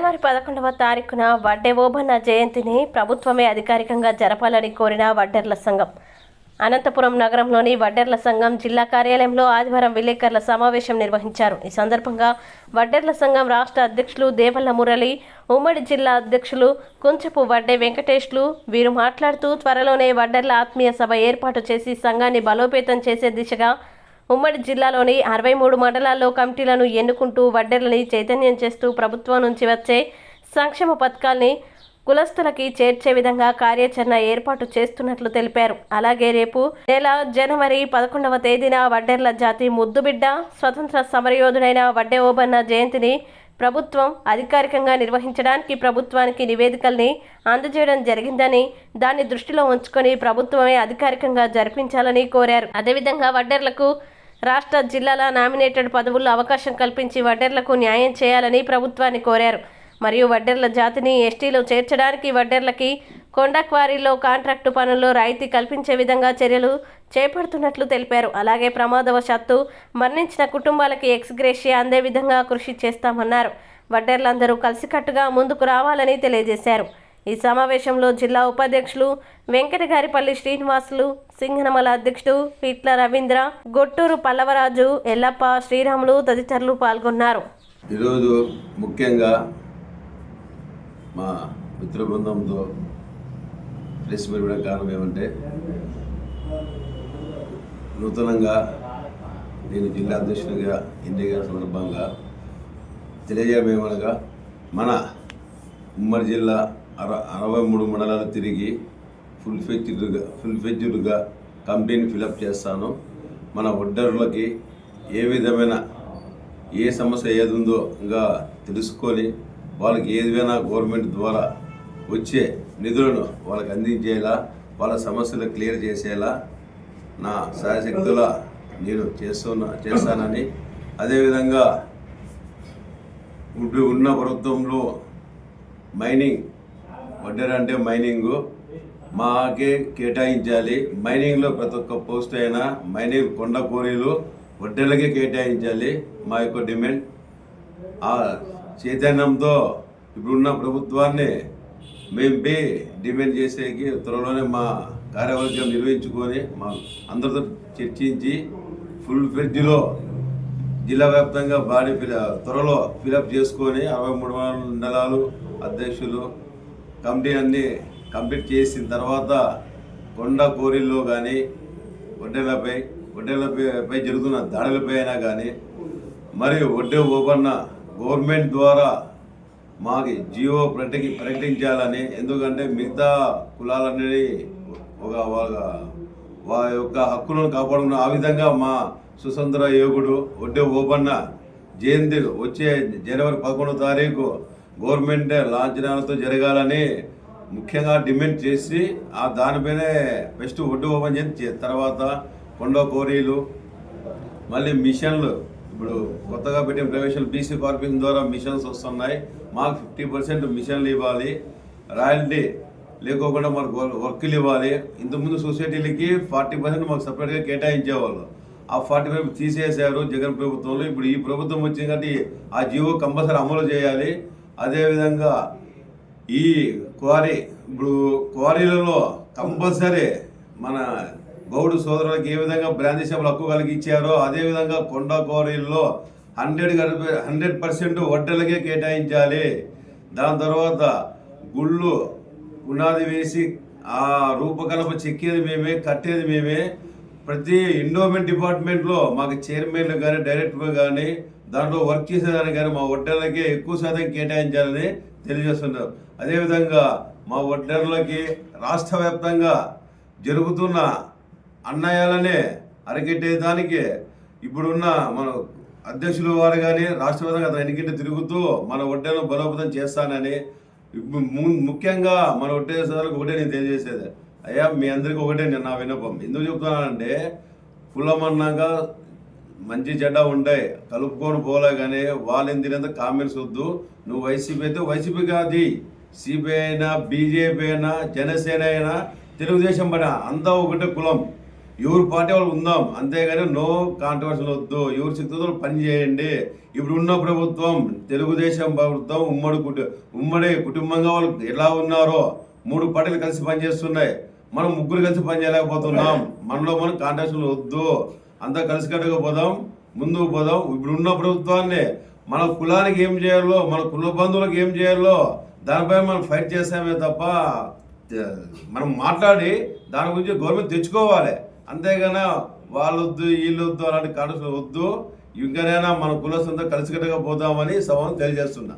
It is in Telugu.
జనవరి పదకొండవ తారీఖున వడ్డే ఓబన్న జయంతిని ప్రభుత్వమే అధికారికంగా జరపాలని కోరిన వడ్డెర్ల సంఘం. అనంతపురం నగరంలోని వడ్డెర్ల సంఘం జిల్లా కార్యాలయంలో ఆదివారం విలేకరుల సమావేశం నిర్వహించారు. ఈ సందర్భంగా వడ్డెర్ల సంఘం రాష్ట్ర అధ్యక్షులు దేవల్ల మురళి ఉమ్మడి జిల్లా అధ్యక్షులు కుంచపు వడ్డే వెంకటేష్లు వీరు మాట్లాడుతూ త్వరలోనే వడ్డెర్ల ఆత్మీయ సభ ఏర్పాటు చేసి సంఘాన్ని బలోపేతం చేసే దిశగా ఉమ్మడి జిల్లాలోని అరవై మూడు మండలాల్లో కమిటీలను ఎన్నుకుంటూ వడ్డెర్లని చైతన్యం చేస్తూ ప్రభుత్వం నుంచి వచ్చే సంక్షేమ పథకాల్ని కులస్తులకి చేర్చే విధంగా కార్యాచరణ ఏర్పాటు చేస్తున్నట్లు తెలిపారు. అలాగే రేపు నెల జనవరి పదకొండవ తేదీన వడ్డెర్ల జాతి ముద్దుబిడ్డ స్వతంత్ర సమరయోధుడైన వడ్డే ఓబన్న జయంతిని ప్రభుత్వం అధికారికంగా నిర్వహించడానికి ప్రభుత్వానికి నివేదికల్ని అందజేయడం జరిగిందని దాన్ని దృష్టిలో ఉంచుకొని ప్రభుత్వమే అధికారికంగా జరిపించాలని కోరారు. అదేవిధంగా వడ్డెర్లకు రాష్ట్ర జిల్లాల నామినేటెడ్ పదవుల్లో అవకాశం కల్పించి వడ్డెర్లకు న్యాయం చేయాలని ప్రభుత్వాన్ని కోరారు. మరియు వడ్డెర్ల జాతిని ఎస్టీలో చేర్చడానికి వడ్డెర్లకి కొండ క్వారీలో కాంట్రాక్టు పనుల్లో రాయితీ కల్పించే విధంగా చర్యలు చేపడుతున్నట్లు తెలిపారు. అలాగే ప్రమాదవశాత్తు మరణించిన కుటుంబాలకి ఎక్స్గ్రేషియా అందే విధంగా కృషి చేస్తామన్నారు. వడ్డెర్లందరూ కలిసికట్టుగా ముందుకు రావాలని తెలియజేశారు. ఈ సమావేశంలో జిల్లా ఉపాధ్యక్షులు వెంకటగారిపల్లి శ్రీనివాసులు సింగనమల అధ్యక్షుడు పిట్ల రవీంద్ర గొట్టూరు పల్లవరాజు ఎల్లప్ప శ్రీరాములు తదితరులు పాల్గొన్నారు. ఈరోజు ముఖ్యంగా మా మిత్ర బృందంతో ప్రెస్ మీట్ కారణం ఏమంటే నూతనంగా నేను జిల్లా అధ్యక్షునిగా ఎన్నికల సందర్భంగా తెలియజేయమేమనగా మన ఉమ్మడి జిల్లా అర అరవై మూడు మండలాలు తిరిగి ఫుల్ ఫెచ్డ్గా ఫుల్ ఫెచ్డ్గా కంపెనీని ఫిలప్ చేస్తాను. మన ఒడ్డర్లకి ఏ విధమైన ఏ సమస్య ఏది ఉందో ఇంకా తెలుసుకొని వాళ్ళకి ఏదైనా గవర్నమెంట్ ద్వారా వచ్చే నిధులను వాళ్ళకి అందించేలా వాళ్ళ సమస్యలు క్లియర్ చేసేలా నా శాయశక్తుల నేను చేస్తున్నా చేస్తానని. అదేవిధంగా ఇప్పుడు ఉన్న ప్రభుత్వంలో మైనింగ్ వడ్డర్ అంటే మైనింగ్. మాకే కేటాయించాలి. మైనింగ్లో ప్రతి ఒక్క పోస్ట్ అయినా మైనింగ్ కొండ కోరీలు వడ్డర్లకే కేటాయించాలి. మా యొక్క డిమాండ్. ఆ చైతన్యంతో ఇప్పుడున్న ప్రభుత్వాన్ని మేము పే డిమాండ్ చేసేకి త్వరలోనే మా కార్యవర్గం నిర్వహించుకొని మా అందరితో చర్చించి ఫుల్ ఫ్రిడ్జ్లో జిల్లా వ్యాప్తంగా బాడీ ఫిల త్వరలో ఫిలప్ చేసుకొని అరవై మూడు నెలలు అధ్యక్షులు కమిటీ అన్ని కంప్లీట్ చేసిన తర్వాత కొండ కోరిల్లో కానీ వడ్డేలపై ఒడ్డెలపై జరుగుతున్న దాడులపై అయినా కానీ మరియు వడ్డే ఓపన్న గవర్నమెంట్ ద్వారా మాకు జియో ప్రకటి ప్రకటించాలని ఎందుకంటే మిగతా కులాలన్నీ ఒక వారి యొక్క హక్కులను కాపాడుకున్న ఆ విధంగా మా సుసంద్ర యోగుడు ఒడ్డే ఓపన్న జయంతి వచ్చే జనవరి పదకొండో తారీఖు గవర్నమెంట్ లాంఛనాలతో జరగాలని ముఖ్యంగా డిమాండ్ చేసి ఆ దానిపైనే ఫస్ట్ ఒడ్డు ఓపెన్ చేసి తర్వాత కొండ కోరీలు మళ్ళీ మిషన్లు. ఇప్పుడు కొత్తగా పెట్టిన ప్రవేశాలు బీసీ కార్పొరేషన్ ద్వారా మిషన్స్ వస్తున్నాయి. మాకు ఫిఫ్టీ పర్సెంట్ మిషన్లు ఇవ్వాలి. రాయల్టీ లేకోకుండా మనకు వర్క్లు ఇవ్వాలి. ఇంతకుముందు సొసైటీలకి ఫార్టీ పర్సెంట్ మాకు సపరేట్గా కేటాయించేవాళ్ళు. ఆ ఫార్టీ ఫైవ్ తీసేశారు జగన్ ప్రభుత్వంలో. ఇప్పుడు ఈ ప్రభుత్వం వచ్చింది కాబట్టి ఆ జీవో కంపల్సరీ అమలు చేయాలి. అదేవిధంగా ఈ క్వారీ ఇప్పుడు క్వారీలలో కంపల్సరీ మన గౌడు సోదరులకు ఏ విధంగా బ్రాంతి షాపులు హక్కు కలిగి ఇచ్చారో అదేవిధంగా కొండ క్వారీల్లో హండ్రెడ్ హండ్రెడ్ పర్సెంట్ వడ్డలకే కేటాయించాలి. దాని తర్వాత గుళ్ళు పునాది వేసి ఆ రూపకల్ప చెక్కేది మేమే కట్టేది మేమే ప్రతి ఎండోమెంట్ డిపార్ట్మెంట్లో మాకు చైర్మన్లు కానీ డైరెక్టర్ కానీ దాంట్లో వర్క్ చేసేదానికి కానీ మా వడ్డర్లకే ఎక్కువ శాతం కేటాయించాలని తెలియజేస్తున్నారు. అదేవిధంగా మా వడ్డర్లకి రాష్ట్ర వ్యాప్తంగా జరుగుతున్న అన్యాయాలనే అరికెట్టేదానికి ఇప్పుడున్న మన అధ్యక్షులు వారు కానీ రాష్ట్ర వ్యాప్తంగా అతను ఎన్నికటి తిరుగుతూ మన వడ్డను బలోపేతం చేస్తానని ముఖ్యంగా మన వడ్డేసాలకు ఒకటే నేను తెలియజేసేది. అయ్యా మీ అందరికీ ఒకటే నేను నా విన్నపం. ఎందుకు చెప్తున్నానంటే కులం అన్నాక మంచి చెడ్డ ఉంటాయి. కలుపుకొని పోలే కానీ వాళ్ళని తినేంత కామెంట్స్ వద్దు. నువ్వు వైసీపీ అయితే వైసీపీ కాదు. సిపిఐ అయినా బీజేపీ అయినా జనసేన అయినా తెలుగుదేశం పైన అంతా ఒకటే కులం. ఎవరు పార్టీ వాళ్ళు ఉందాం. అంతేగాని నో కాంట్రవర్సీలు వద్దు. ఎవరి శక్తితో పని చేయండి. ఇప్పుడు ఉన్న ప్రభుత్వం తెలుగుదేశం ప్రభుత్వం ఉమ్మడి కుటు ఉమ్మడి కుటుంబంగా వాళ్ళు ఎలా ఉన్నారో మూడు పార్టీలు కలిసి పనిచేస్తున్నాయి. మనం ముగ్గురు కలిసి పని చేయలేకపోతున్నాం. మనలో మనం కాంట్రాక్షన్లు వద్దు. అంతా కలిసికట్టుగా పోదాం. ముందుకు పోదాం. ఇప్పుడు ఉన్న ప్రభుత్వాన్ని మన కులానికి ఏం చేయాలో మన కుల బంధువులకు ఏం చేయాలో దానిపై మనం ఫైట్ చేసామే తప్ప మనం మాట్లాడి దాని గురించి గవర్నమెంట్ తెచ్చుకోవాలి. అంతేగాని వాళ్ళొద్దు వీళ్ళొద్దు అలాంటి కాంట్రాక్షన్లు వద్దు. ఇంకనైనా మన కులసంతా కలిసికట్టుగా పోదామని సభను తెలియజేస్తున్నా.